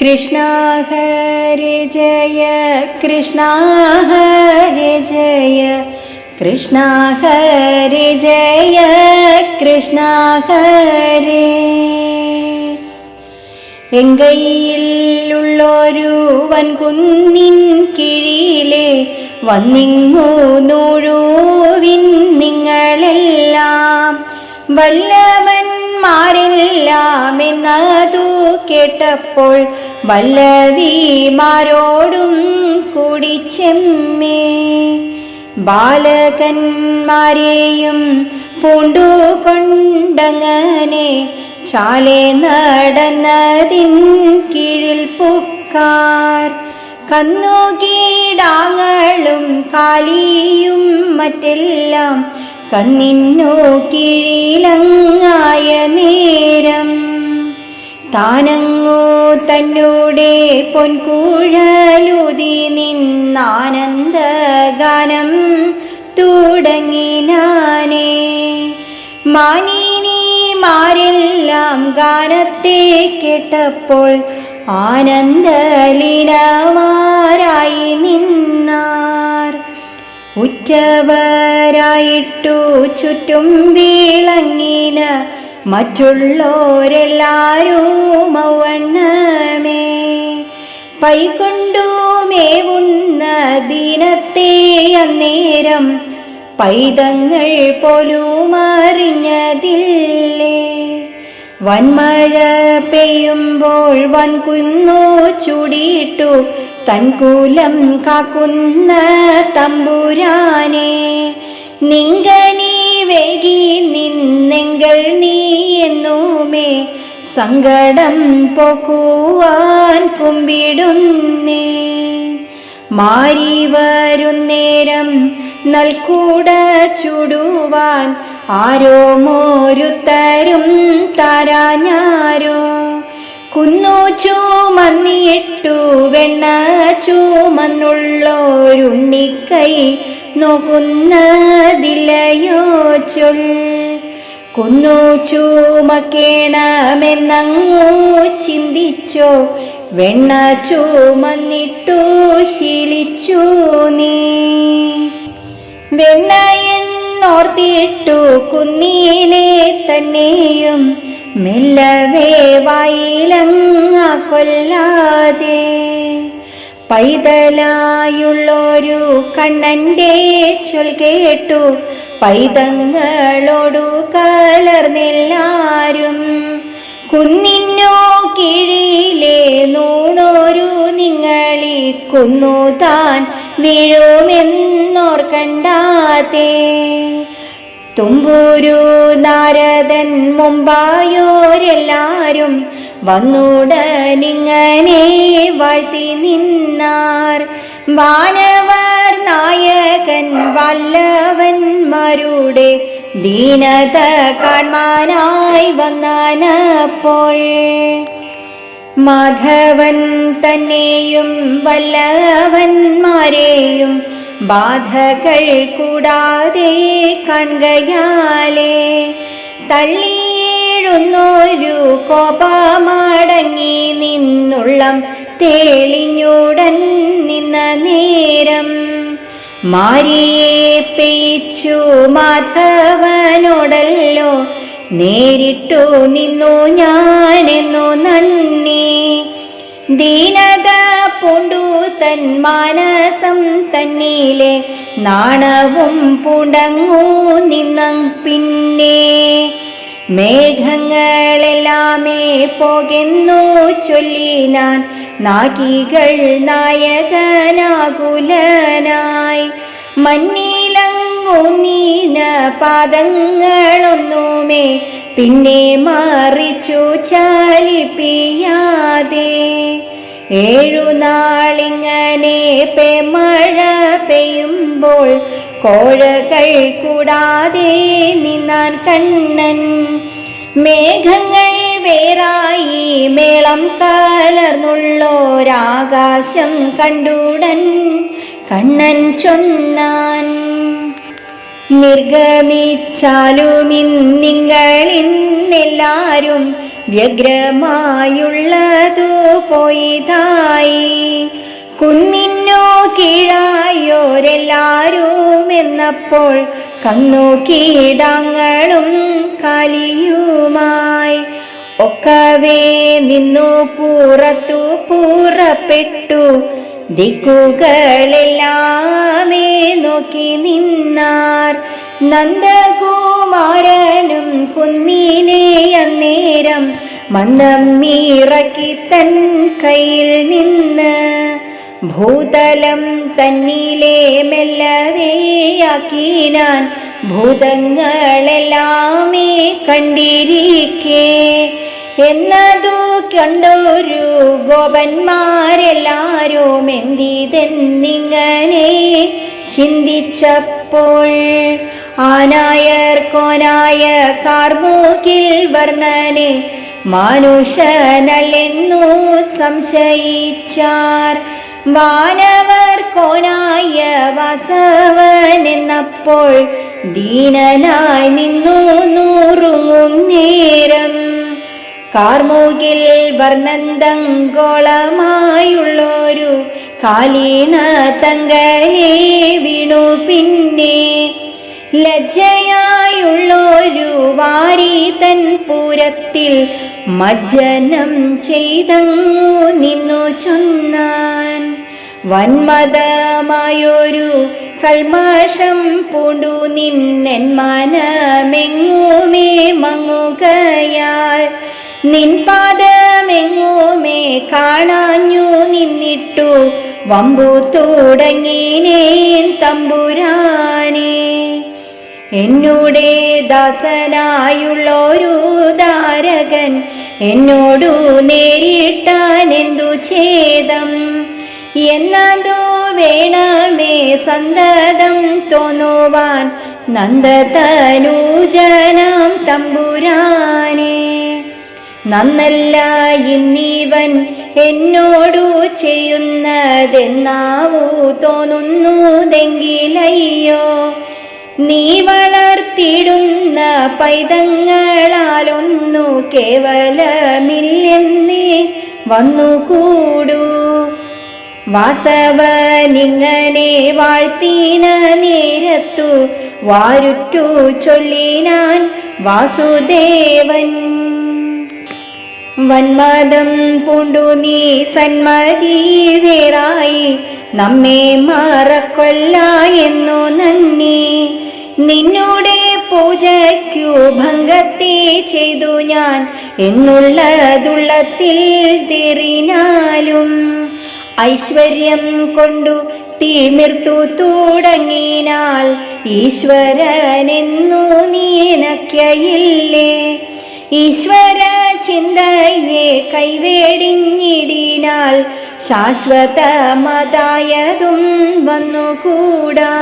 കൃഷ്ണ ഹരി ജയ കൃഷ്ണ ഹരി ജയ കൃഷ്ണ ഹരി ജയ കൃഷ്ണ എങ്കയിൽ ഉള്ളൊരു വൻകുന്നിൻ കീഴിലെ വന്നിങ്ങു നിങ്ങളെല്ലാം. വല്ലവന്മാരെല്ലാം എന്നതു കേട്ടപ്പോൾ വല്ലവിമാരോടും കൂടി ചെമ്മേ. ബാലകന്മാരെയും പൂണ്ടുകൊണ്ടങ്ങനെ ചാലെ നടന്നതിൻ കീഴിൽ പുക്കാർ. കന്നുകീടാങ്ങളും കാലിയും മറ്റെല്ലാം കന്നിന്നു കീഴിലങ്ങായ നേരം താനങ്ങോ തന്നോടെ പൊൻകൂഴലുതി നിന്നാനന്ദ ഗാനം തുടങ്ങിനാനേ മാനിനിമാരെല്ലാം ഗാനത്തെ കേട്ടപ്പോൾ ആനന്ദലീനമാരായി നിന്നാർ. ഉറ്റവരായിട്ടു ചുറ്റും വീളങ്ങിന മറ്റുള്ളോരെല്ലാരും ഔവണ്ണമേ പൈകൊണ്ടു മേവുന്ന ദീനത്തെ അന്നേരം പൈതങ്ങൾ പോലും അറിഞ്ഞതില്ലേ. വൻമഴ പെയ്യുമ്പോൾ വൻകുന്നു ചൂടിയിട്ടു തൻകൂലം കാക്കുന്ന തമ്പുരാനെ നിങ്കനീ വേഗി നിന്നെങ്കൽ നീ എന്നുമേ സങ്കടം പോക്കുവാൻ കുമ്പിടുന്നേ. മാറി വരുന്നേരം നൽകൂട ചുടുവാൻ ആരോ മോരുത്തരും താരാഞ്ഞാരോ. കുന്നു ചൂമന്നിട്ടു വെണ്ണ ചൂമന്നുള്ളോരുണ്ണിക്കൈ നോക്കുന്നതില്ലയോ ചൊൽ. കുന്നു ചൂമക്കേണമെന്നങ്ങു ചിന്തിച്ചോ വെണ്ണ ചൂമന്നിട്ടു ശീലിച്ചു നീ. വെണ്ണ വെണ്ണയെന്നോർത്തിട്ടു കുന്നീനെ തന്നെയും മെല്ലവേ വായിലങ്ങ കൊല്ലാതെ പൈതലായുള്ളൊരു കണ്ണന്റെ ചൊൽ കേട്ടു. പൈതങ്ങളോടു കലർന്നെല്ലാരും കുന്നിനോ കിഴിയിലെ നൂണോരു നിങ്ങളി കുന്നു താൻ വീഴുമെന്നോർക്കണ്ടാതെ തുമ്പൂരു നാരദൻ മുമ്പായോരെല്ലാരും വന്നുടനിങ്ങനെ വാഴ്ത്തി നിന്നാർ. വാനവർ നായകൻ വല്ലവന്മാരുടെ ദീനത കാൺമാനായി വന്നപ്പോൾ മാധവൻ തന്നെയും വല്ലവന്മാരെയും ബാധകൾ കൂടാതെ കൺകയാലേ തള്ളിയേഴുന്നൊരു കോപമടങ്ങി നിന്നുള്ളം തേളിഞ്ഞുടൻ നിന്ന നേരം. മാരിയെ പെയ്ച്ചു മാധവനോടല്ലോ നേരിട്ടു നിന്നു ഞാനെന്നു നന്ദി. ദീനത പൂണ്ടു മാനസം തന്നിലെ നാണവും പുടങ്ങൂ നിന്ന പിന്നെ. മേഘങ്ങളെല്ലാമേ പോകുന്നു ചൊല്ലിനാൻ നാഗികൾ നായകനാകുലനായി. മഞ്ഞിലങ്ങു നീന പാദങ്ങളൊന്നുമേ പിന്നെ മറിച്ചു ചലിപ്പിയാതെ. ഏഴു നാളിങ്ങനെ പെമഴ പെയ്യുമ്പോൾ കോഴകൾ കൂടാതെ നിന്നാൻ കണ്ണൻ. മേഘങ്ങൾ വേറായി മേളം കലർന്നുള്ളോരാകാശം കണ്ടുടൻ കണ്ണൻ ചൊന്നാൻ. നിർഗമിച്ചാലും ഇന്നിങ്ങളിന്നെല്ലാരും വ്യഗ്രമായുള്ളതു പോയിതായി. കുന്നിന്നോ കീഴായോരെല്ലാരും എന്നപ്പോൾ കന്നു കീടങ്ങളും കലിയുമായി. ഒക്കവേ നിന്നു പുറത്തു പുറപ്പെട്ടു. ദിക്കുകളെല്ലാമേ നോക്കി നിന്നാർ. നന്ദകുമാരനും കുന്നിനെ അന്നേരം മന്ദം ഇറക്കി തൻ കയ്യിൽ നിന്ന് ഭൂതലം തന്നിലെ മെല്ലവെയാക്കിനാൻ ഭൂതങ്ങളെല്ലാമേ കണ്ടിരിക്കേ. എന്നതു കണ്ടൊരു ഗോപന്മാരെല്ലാരും എന്തിതെന്നിങ്ങനെ ചിന്തിച്ചപ്പോൾ ആനായർ കോനായ കാർമൂക്കിൽ വർണനെ മാനുഷനല്ലെന്നു സംശയിച്ചാർ. വാനവർ കോനായ വാസവൻ എന്നപ്പോൾ ദീനനായി നിന്നു നൂറുങ്ങും നേരം. കാർമൂകിൽ വർണന്തങ്കോളമായുള്ളൊരു കാലീണ തങ്കലേ വീണു പിന്നെ. ലജ്ജയായുള്ളൊരു വാരി തൻ പൂരത്തിൽ മജ്ജനം ചെയ്തങ്ങു നിന്നു ചൊന്നാൻ. വന്മതമായൊരു കൽമാഷം പൂണ്ടു നിന്നെൻ മനമെങ്ങുമേ മങ്ങുകയാൽ. നിൻ പാദമെങ്ങുമേ കാണാഞ്ഞു നിന്നിട്ടു വമ്പു തുടങ്ങിനേൻ തമ്പുരാനേ. എന്നോടെ ദാസനായുള്ളൊരു ധാരകൻ. എന്നോടു നേരിട്ടാൻ എന്തു ഛേദം? എന്നതു വേണമേ സന്തതം തോന്നുവാൻ. നന്ദതനൂജനം തമ്പുരാനെ. നന്നല്ല ഇന്നിവൻ എന്നോടു ചെയ്യുന്നതെന്നാവൂ തോന്നുന്നതെങ്കിലയ്യോ. നീ വളർത്തിടുന്ന പൈതങ്ങളാലൊന്നു കേവലമില്ലെന്നേ വന്നുകൂടൂ. വാസവനിങ്ങനെ വാഴ്ത്തിന നേരത്തു വാരുറ്റു ചൊല്ലിനാൻ വാസുദേവൻ. വന്മതം പൂണ്ടു നീ സന്മതി വേറായി നമ്മെ മാറക്കൊല്ല എന്നു നന്ദി. നിന്നോടെ പൂജയ്ക്കു ഭംഗത്തെ ചെയ്തു ഞാൻ. എന്നുള്ളതുള്ളത്തിൽ തെറിനാലും ഐശ്വര്യം കൊണ്ടു തീമിർത്തു തുടങ്ങിനാൽ ഈശ്വരനെന്നു നീനക്കയില്ലേ. ഈശ്വര ചിന്തയെ കൈവേടിഞ്ഞിടിനാൽ ശാശ്വതമതായതും വന്നുകൂടാ.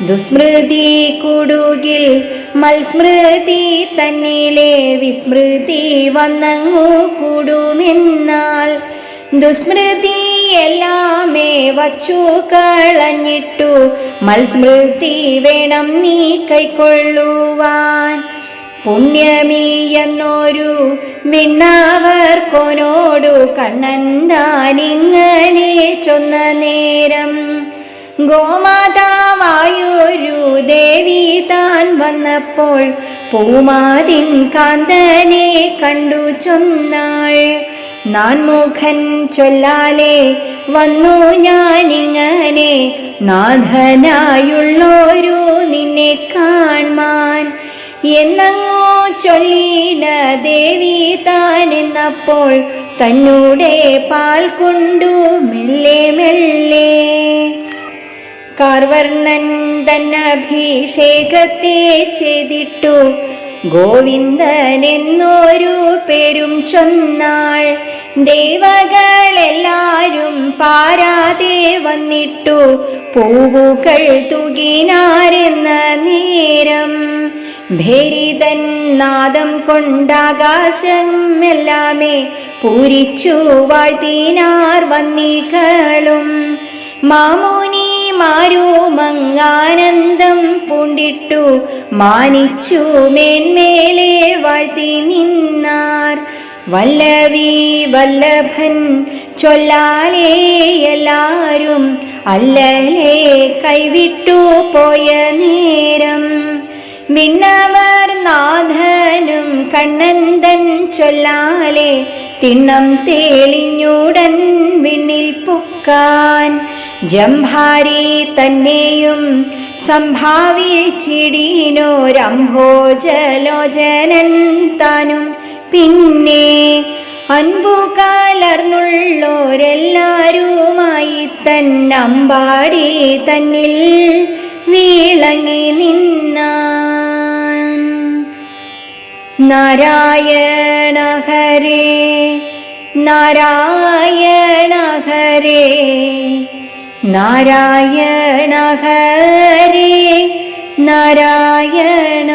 ദുസ്മൃതി കൂടുകിൽ മൽസ്മൃതി തന്നിലെ വിസ്മൃതി വന്നങ്ങു കൂടുമെന്നാൽ ദുസ്മൃതി എല്ലാമേ വച്ചു കളഞ്ഞിട്ടു മൽസ്മൃതി വേണം നീ കൈക്കൊള്ളുവാൻ. പുണ്യമീ എന്നൊരു വിണ്ണാവർ കൊനോടു കണ്ണൻ ചൊന്ന നേരം ഗോമാതാവായൊരു ദേവി താൻ വന്നപ്പോൾ പൂമാതിൻ കാന്തനെ കണ്ടു ചൊന്നാൾ. നാൻമുഖൻ ചൊല്ലാലെ വന്നു ഞാനിങ്ങനെ നാഥനായുള്ളൊരു നിന്നെ കാൺമാൻ എന്നങ്ങോ ചൊല്ലിന ദേവി താനെന്നപ്പോൾ തന്നൂടെ പാൽ കൊണ്ടു മെല്ലെ മെല്ലെ കാർവർണൻ തന്നഭിഷേകത്തെ ചെയ്തിട്ടു. ഗോവിന്ദൻ എന്നൊരു പേരും ചൊന്നാൾ. ദേവകളെല്ലാരും പാരാതെ വന്നിട്ടു. പൂവുകൾ തുകിനാരെന്ന നേരം. ഭരിതൻ നാദം കൊണ്ടാകാശം എല്ലാമേ പൂരിച്ചു വാഴ്ത്തിനാർ വന്നികളും. മാമുനിമാരുമങ്ങാനന്ദം പൂണ്ടിട്ടു. മാനിച്ചു മേന്മേലെ വാഴ്ത്തി നിന്നാർ. വല്ലവി വല്ലഭൻ ചൊല്ലാലേ എല്ലാരും. അല്ലലേ കൈവിട്ടു പോയ നേരം. വിണ്ണവർ നാഥനും കണ്ണന്തൻ ചൊല്ലാലെ. തിണ്ണം തേളിഞ്ഞുടൻ വിണ്ണിൽ പൊക്കാൻ. ജംഭാരി തന്നെയും സംഭാവിച്ചിടീനോരംഭോജലോചനൻ താനും. പിന്നെ അൻപു കലർന്നുള്ളോരെല്ലാരുമായി തന്നമ്പാടി തന്നിൽ വീളങ്ങി നിന്ന നാരായണ ഹരേ നാരായണ ഹരേ നാരായണ ഹരേ നാരായണ